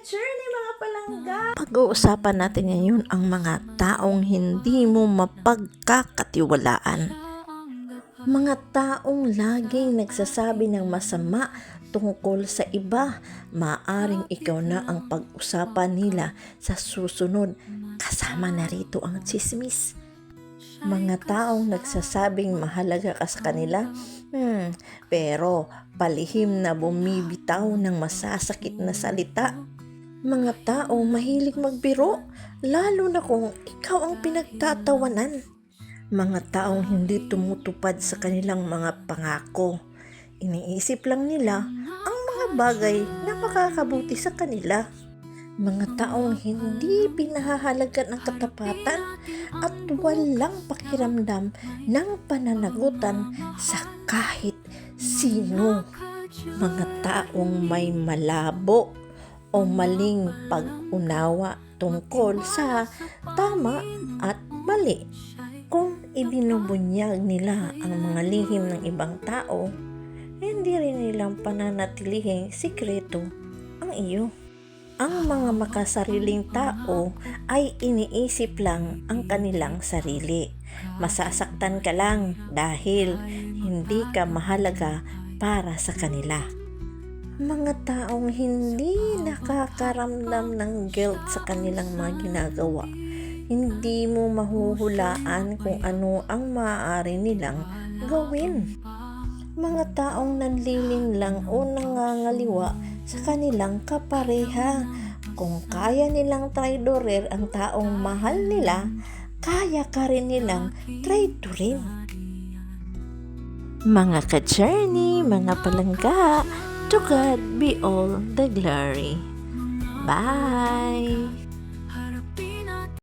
ka-journey mga palangga! Pag-uusapan natin ngayon ang mga taong hindi mo mapagkakatiwalaan. Mga taong laging nagsasabi ng masama tungkol sa iba, maaring ikaw na ang pag-usapan nila sa susunod. Kasama na rito ang chismis. Mga taong nagsasabing mahalaga ka sa kanila, hmm, pero palihim na bumibitaw ng masasakit na salita. Mga taong mahilig magbiro, lalo na kung ikaw ang pinagtatawanan. Mga taong hindi tumutupad sa kanilang mga pangako. Iniisip lang nila ang mga bagay na makakabuti sa kanila. Mga taong hindi pinahahalagan ng katapatan at walang pakiramdam ng pananagutan sa kahit sino. Mga taong may malabo o maling pag-unawa tungkol sa tama at mali. Kung ibinubunyag nila ang mga lihim ng ibang tao, hindi rin nilang pananatilihing sikreto ang iyo. Ang mga makasariling tao ay iniisip lang ang kanilang sarili. Masasaktan ka lang dahil hindi ka mahalaga para sa kanila. Mga taong hindi nakakaramdam ng guilt sa kanilang mga ginagawa. Hindi mo mahuhulaan kung ano ang maaari nilang gawin. Mga taong nanliling lang o nangangaliwa sa kanilang kapareha. Kung kaya nilang traidorer ang taong mahal nila, kaya ka rin nilang traidorin. Mga ka-journey, mga palangga, to God be all the glory. Bye!